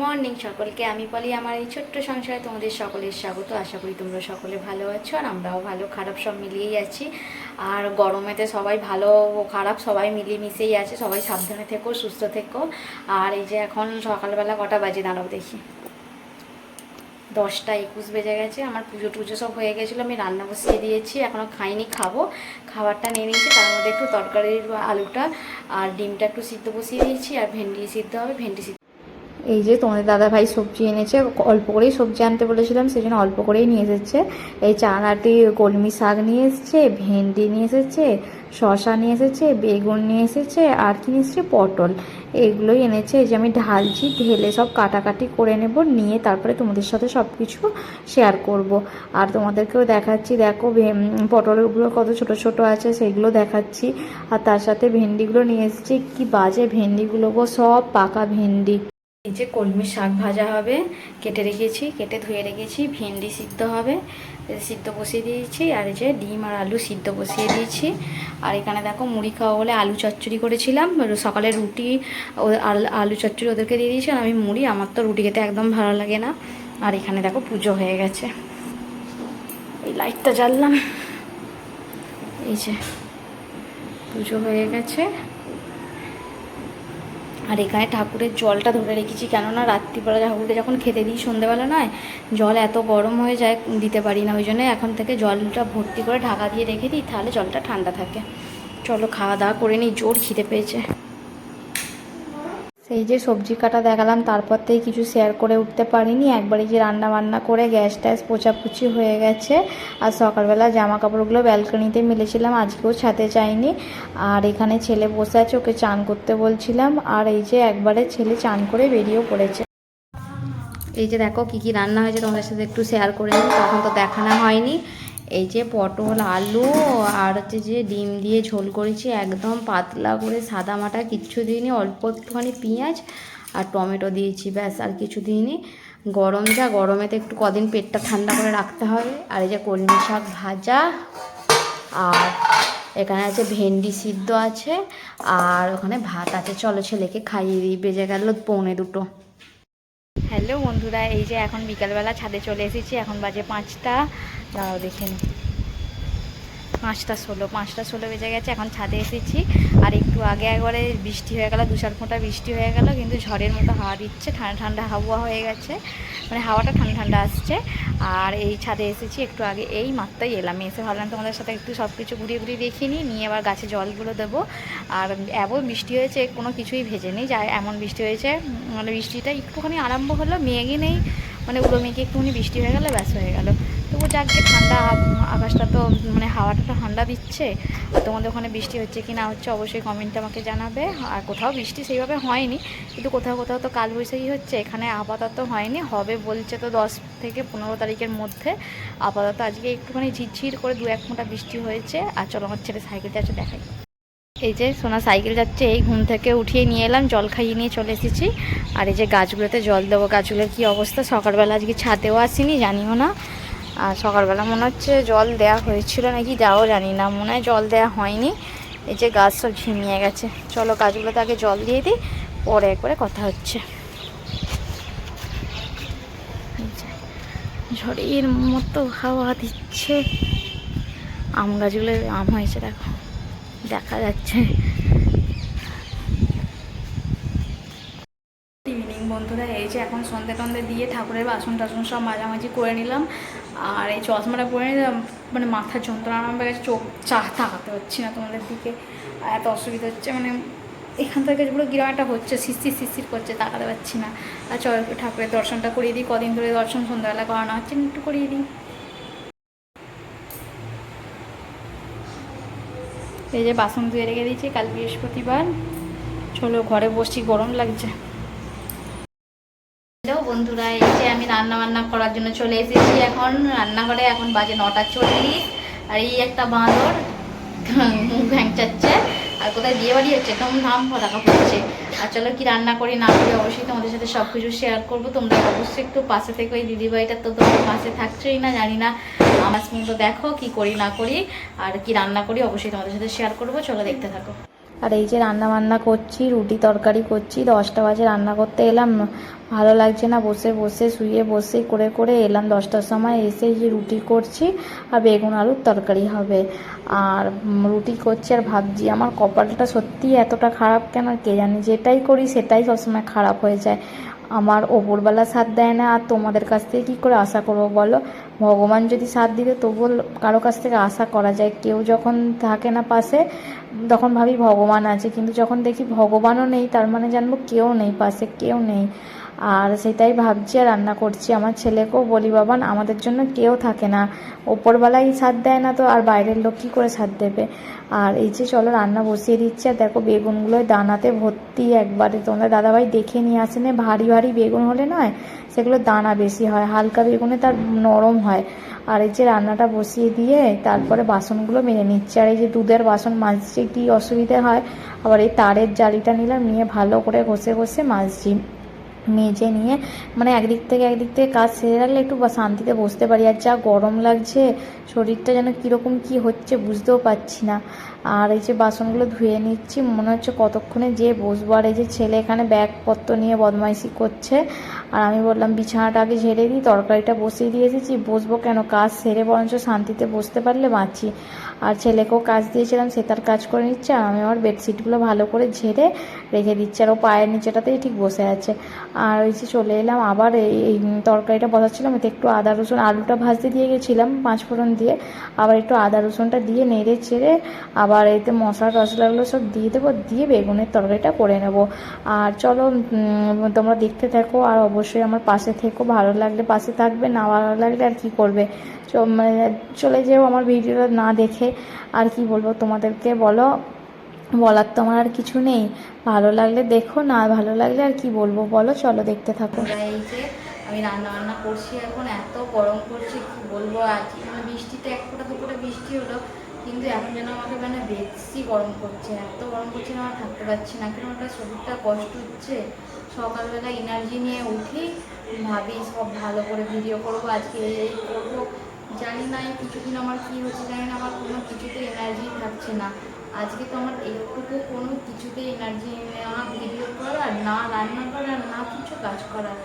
Morning সকলকে, আমি বলি আমার এই ছোট্ট সংসারে তোমাদের সকলের স্বাগত। আশা করি তোমরা সকলে ভালো আছো আর আমরাও ভালো, খারাপ সব মিলিয়েই আছি। আর গরমেতে সবাই ভালো খারাপ, সবাই মিলিয়ে মিশেই আছে, সবাই সাবধানে থেকো, সুস্থ থেকো। আর এই যে এখন সকালবেলা কটা বাজে, দাঁড়াও দেখি। দশটা একুশ বেজে গেছে, আমার পুজো টুজো সব হয়ে গেছিল, আমি রান্না বসিয়ে দিয়েছি এখনও খাইনি, খাব। খাবারটা নিয়ে নিয়েছি, তার মধ্যে একটু তরকারির আলুটা আর ডিমটা একটু সিদ্ধ বসিয়ে দিয়েছি, আর ভেন্ডি সিদ্ধ হবে, ভেন্ডি সিদ্ধ এই যে তোমাদের দাদা ভাই সবজি এনেছে, অল্প করেই সবজি আনতে বলেছিলাম সেই জন্য অল্প করেই নিয়ে এসেছে। এই চানাটি কলমি শাক নিয়ে এসেছে, ভেন্ডি নিয়ে এসেছে শশা নিয়ে এসেছে, বেগুন নিয়ে এসেছে, আর কি নিয়ে এসেছে? পটল। এগুলোই এনেছে। এই যে আমি ঢালছি, ঢেলে সব কাটাকাটি করে নেব, নিয়ে তারপরে তোমাদের সাথে সব কিছু শেয়ার করব। আর তোমাদেরকেও দেখাচ্ছি, দেখো পটলগুলো কত ছোট ছোট আছে, সেগুলো দেখাচ্ছি। আর তার সাথে ভেন্ডিগুলো নিয়ে এসেছি। কি বাজে ভেন্ডিগুলো গো, সব পাকা ভেন্ডি। এই যে কলমি শাক ভাজা হবে, কেটে রেখেছি, কেটে ধুয়ে রেখেছি, ভেন্ডি সিদ্ধ হবে সিদ্ধ বসিয়ে দিয়েছি, আর এই যে ডিম আর আলু সিদ্ধ বসিয়ে দিয়েছি। আর এখানে দেখো মুড়ি খাওয়া বলে আলু চচ্চড়ি করেছিলাম সকালে রুটি আলু চচ্চড়ি ওদেরকে দিয়ে দিয়েছি, আর আমি মুড়ি, আমার তো রুটি খেতে একদম ভালো লাগে না। আর এখানে দেখো পুজো হয়ে গেছে। এই লাইটটা জ্বাললাম। এই যে পুজো হয়ে গেছে। আর এখানে ঠাকুরের জলটা ধরে রেখেছি, কেননা রাত্রিবেলা ঠাকুরকে যখন খেতে দিই সন্ধ্যেবেলা নয়, জল এত গরম হয়ে যায়, দিতে পারি না। ওই জন্য এখন থেকে জলটা ভর্তি করে ঢাকা দিয়ে রেখে দিই, তাহলে জলটা ঠান্ডা থাকে। চলো খাওয়া দাওয়া করে নিই, জোর খিদে পেয়েছে। সেই যে সবজি কাটা দেখালাম, তারপর থেকে কিছু শেয়ার করে উঠতে পারিনি। একবারে যে রান্না বান্না করে গ্যাস ট্যাস পোছাপুছি হয়ে গেছে। আর সকালবেলা জামা কাপড়গুলো ব্যালকনিতে মিলেছিলাম, আজকেও ছাতে যাইনি। আর এখানে ছেলে বসে আছে, ওকে চান করতে বলছিলাম। আর এই যে একবারে ছেলে চান করে বেরিয়েও পড়েছে। এই যে দেখো কি কি রান্না হয়েছে, তোমাদের সাথে একটু শেয়ার করে নিই। তখন তো দেখানো হয়নি। এই যে পটল, আলু আর হচ্ছে যে ডিম দিয়ে ঝোল করেছি, একদম পাতলা করে সাদা মাটা কিচ্ছু দিইনি, অল্প একটুখানি পেঁয়াজ আর টমেটো দিয়েছি, ব্যাস আর কিছু দিইনি। গরম যা, গরমেতে একটু কদিন পেটটা ঠান্ডা করে রাখতে হবে। আর এই যে কলমি শাক ভাজা আর এখানে আছে ভেন্ডি সিদ্ধ আছে আর ওখানে ভাত আছে। চলো ছেলেকে খাইয়ে দিই, বেজে গেল পৌনে দুটো। হ্যালো বন্ধুরা, এই যে এখন বিকালবেলা ছাদে চলে এসেছি, এখন বাজে পাঁচটা। দাঁড়াও, দেখে পাঁচটা ষোলো পাঁচটা ষোলো বেজে গেছে, এখন ছাদে এসেছি। আর একটু আগে একবারে বৃষ্টি হয়ে গেল, দু চার ফোঁটা বৃষ্টি হয়ে গেল, কিন্তু ঝড়ের মতো হাওয়া দিচ্ছে, ঠান্ডা ঠান্ডা হাওয়া হয়ে গেছে মানে হাওয়াটা ঠান্ডা ঠান্ডা আসছে। আর এই ছাদে এসেছি একটু আগে, এই মাত্রই এলাম। এসে ভাবলাম তোমাদের সাথে একটু সব কিছু ঘুরিয়ে ঘুরিয়ে দেখিয়ে নিই, নিয়ে আবার গাছে জলগুলো দেবো। আর এমন বৃষ্টি হয়েছে, কোনো কিছুই ভেজে নেই, যা এমন বৃষ্টি হয়েছে মানে বৃষ্টিটা একটুখানি আরম্ভ হলো, মেঘই নেই মানে উড়ো মেঘে একটুখানি বৃষ্টি হয়ে গেলো, ব্যাস হয়ে গেল। তবু যাকে ঠান্ডা আকাশটা তো মানে হাওয়াটা তো ঠান্ডা দিচ্ছে। তোমাদের ওখানে বৃষ্টি হচ্ছে কি না হচ্ছে অবশ্যই কমেন্টে আমাকে জানাবে। আর কোথাও বৃষ্টি সেইভাবে হয়নি। কিন্তু কোথাও কোথাও তো কালবৈশাখী হচ্ছে। এখানে আপাতত হয়নি। হবে বলছে তো দশ থেকে পনেরো তারিখের মধ্যে। আপাতত আজকে একটুখানি ঝিরঝির করে দু এক ফোঁটা বৃষ্টি হয়েছে। আর চলো আমার ছেলে সাইকেল আছে দেখাই। এই যে সোনা সাইকেল যাচ্ছে, এই ঘুম থেকে উঠিয়ে নিয়ে এলাম, জল খাইয়ে নিয়ে চলে এসেছি। আর এই যে গাছগুলোতে জল দেবো, গাছগুলোর কী অবস্থা? সকালবেলা আজকে ছাদেও আসিনি, জানিও না। আর সকালবেলা মনে হচ্ছে জল দেওয়া হয়েছিল নাকি যাও জানি না, মনে হয় জল দেওয়া হয়নি। এই যে গাছ সব ঝিমিয়ে গেছে। চলো গাছগুলোতে আগে জল দিয়ে দিই, পরে একবারে কথা হচ্ছে। ঝড়ের মতো হাওয়া দিচ্ছে। আম গাছগুলো, আম হয়েছে দেখো, দেখা যাচ্ছে। বন্ধুরা, এই যে এখন সন্ধে টন্ধে দিয়ে ঠাকুরের বাসন টাসন সব মাঝামাঝি করে নিলাম। আর এই চশমাটা পরে মানে মাথার যন্ত্রণা আরম্ভ গেছে চোখ চা তাকাতে হচ্ছে না তোমাদের দিকে। এত অসুবিধা হচ্ছে মানে এখান থেকে পুরো গিরামাটা হচ্ছে শিশির শিশির করছে, তাকাতে পারছি না। আর চল ঠাকুরের দর্শনটা করিয়ে দিই, কদিন ধরে দর্শন সন্ধ্যাবেলা করানো হচ্ছে, একটু করিয়ে দিই। এই যে বাসন ধুয়ে রেখে দিয়েছি, কাল বৃহস্পতিবার। চলো ঘরে বসছি, গরম লাগছে। বন্ধুরা, এসে আমি রান্না বান্না করার জন্য চলে এসেছি এখন। রান্নাঘরে এখন বাজে নটা চল্লিশ, আর এই একটা বাঁদর মুখ ভ্যাংচাচ্ছে। আর কোথায় বিয়ে বাড়ি হচ্ছে? কেমন নাম পতাকা পড়ছে আর চলো কি রান্না করি না করি, অবশ্যই তোমাদের সাথে সব কিছু শেয়ার করব। তোমরা অবশ্যই একটু পাশে থেকে ওই দিদিভাইটা তো তোমার পাশে থাকছোই না, জানি না। আমার কিন্তু দেখো কি করি না করি, আর কি রান্না করি, অবশ্যই তোমাদের সাথে শেয়ার করব। চলো দেখতে থাকো। আর এই যে রান্না বান্না করছি, রুটি তরকারি করছি, দশটা বাজে রান্না করতে এলাম। ভালো লাগছে না, বসে বসে, শুয়ে বসে, করে করে এলাম দশটার সময়। এসে যে রুটি করছি আর বেগুন আলুর তরকারি হবে। আর রুটি করছি আর ভাবছি, আমার কপালটা সত্যি এতটা খারাপ কেন? কে জানি যেটাই করি, সেটাই সবসময় খারাপ হয়ে যায়। আমার ওপরবেলা সাথ দেয় না, আর তোমাদের কাছ থেকে কী করে আশা করব বলো? ভগবান যদি সাথ দিতে তবুও কারও কাছ থেকে আশা করা যায়। কেউ যখন থাকে না পাশে, তখন ভাবি ভগবান আছে, কিন্তু যখন দেখি ভগবানও নেই, তার মানে জানব কেউ নেই পাশে, কেউ নেই। আর সেটাই ভাবছি আর রান্না করছি। আমার ছেলেকেও বলি বাবান আমাদের জন্য কেউ থাকে না। ওপরবেলাই সাথ দেয় না তো, আর বাইরের লোক কী করে সাথ দেবে? আর এই যে চলো রান্না বসিয়ে দিচ্ছি, আর দেখো বেগুনগুলোয় দানাতে ভর্তি একবারে। তোমরা দাদাভাই দেখে নিয়ে আসেনে ভারী ভারী বেগুন হলে নয়, সেগুলো দানা বেশি হয়, হালকা বেগুনে তার নরম হয়। আর এই যে রান্নাটা বসিয়ে দিয়ে তারপরে বাসনগুলো মেরে নিচ্ছে। আর এই যে দুধের বাসন মাজছে, কি অসুবিধে হয়? আবার এই তারের জালিটা নিলাম, নিয়ে ভালো করে ঘষে ঘষে মাজছি। মেজে নিয়ে মানে একদিক থেকে একদিক থেকে কাজ সেরে রাখলে একটু শান্তিতে বসতে পারি। আর যা গরম লাগছে, শরীরটা যেন কীরকম কি হচ্ছে বুঝতেও পারছি না। আর এই যে বাসনগুলো ধুয়ে নিচ্ছি, মনে হচ্ছে কতক্ষণে যে বসবো। আর এই যে ছেলে এখানে ব্যাগপত্র নিয়ে বদমাইশি করছে আর আমি বললাম, বিছানাটা আগে ঝেড়ে দিই, তরকারিটা বসিয়ে দিয়ে এসেছি, বসবো কেন? কাজ সেরে বরঞ্চ শান্তিতে বসতে পারলে বাঁচি। আর ছেলেকেও কাজ দিয়েছিলাম, সে তার কাজ করে নিচ্ছে, আর আমি আমার বেডশিটগুলো ভালো করে ঝেড়ে রেখে দিচ্ছি, আর ও পায়ের নিচেটাতেই ঠিক বসে আছে। আর ওই যে চলে এলাম, আবার এই তরকারিটা বসাচ্ছিলাম, এতে একটু আদা, রসুন, আলুটা ভাজতে দিয়ে গেছিলাম, পাঁচ ফোড়ন দিয়ে। আবার একটু আদা, রসুনটা দিয়ে নেড়ে চেড়ে আবার এতে মশলা টশলাগুলো সব দিয়ে দেবো, দিয়ে বেগুনের তরকারিটা করে নেব। আর চলো তোমরা দেখতে থাকো, আর অবশ্যই আমার পাশে থেকো, ভালো লাগলে পাশে থাকবে, না ভালো লাগলে আর কি করবে? মানে চলে যেও আমার ভিডিওটা না দেখে। আর কি বলব তোমাদেরকে বলো, বলার তো আমার আর কিছু নেই। ভালো লাগলে দেখো, না ভালো লাগলে আর কি বলব বলো, চলো দেখতে থাকো। এই যে, আমি রান্না বান্না করছি এখন, এত গরম করছে কি বলব আজকে মানে বৃষ্টিতে এক ফোঁটা দুপুরে বৃষ্টি হলো। কিন্তু এখন যেন আমাকে মানে বেশি গরম করছে, এত গরম করছে না আমার থাকতে পারছি না। কেন ওটা শরীরটা কষ্ট হচ্ছে? সকালবেলা এনার্জি নিয়ে উঠি ভাবি, সব ভালো করে ভিডিও করব, আজকে এই করব। জানি না এই কিছুদিন আমার কী হচ্ছে, জানি না আমার কোনো কিছুতে এনার্জি থাকছে না। আজকে তো আমার একটুকু কোনো কিছুতে এনার্জি না ভিডিও করার, না রান্না করার, না কিছু কাজ করার।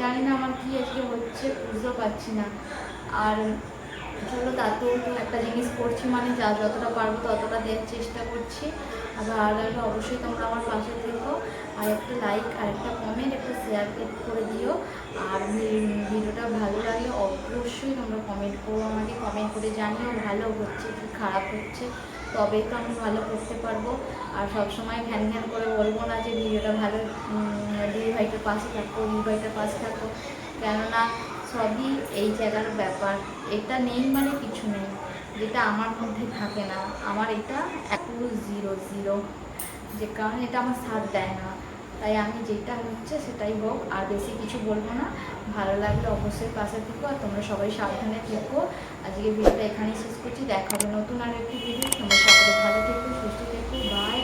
জানি না আমার কি আজকে হচ্ছে, বুঝতেও পারছি না। আর চলো তাতেও তো একটা জিনিস করছি মানে যা যতটা পারব ততটা দেওয়ার চেষ্টা করছি। আর ভালো অবশ্যই তোমরা আমার পাশে থেকো। আর একটা লাইক আর একটা কমেন্ট একটা শেয়ার করে দিও। আর ভিডিওটা ভালো লাগলে অবশ্যই তোমরা কমেন্ট করো আমাকে কমেন্ট করে জানিও ভালো হচ্ছে কি খারাপ হচ্ছে। তবেই তো আমি ভালো করতে পারব। আর সবসময় ঘ্যান ঘ্যান করে বলব না যে ভিডিওটা ভালো দিদি ভাইটার পাশে থাকো দিদি ভাইটার পাশে থাকো। কেননা সবই এই জায়গার ব্যাপার। এটা নেই মানে কিছু নেই। যেটা আমার মধ্যে থাকে না। আমার এটা পুরো জিরো জিরো। যে কারণে এটা আমার সাথ দেয় না। তাই আমি যেটা হচ্ছে সেটাই হোক। আর বেশি কিছু বলব না। ভালো লাগলে অবশ্যই পাশে থেকো আর তোমরা সবাই সাবধানে থেকো। আজকে ভিডিওটা এখানেই শেষ করছি। দেখা হবে নতুন আর একটি ভিডিও তোমরা সকলে ভালো থেকো, সুস্থ থেকো। বাই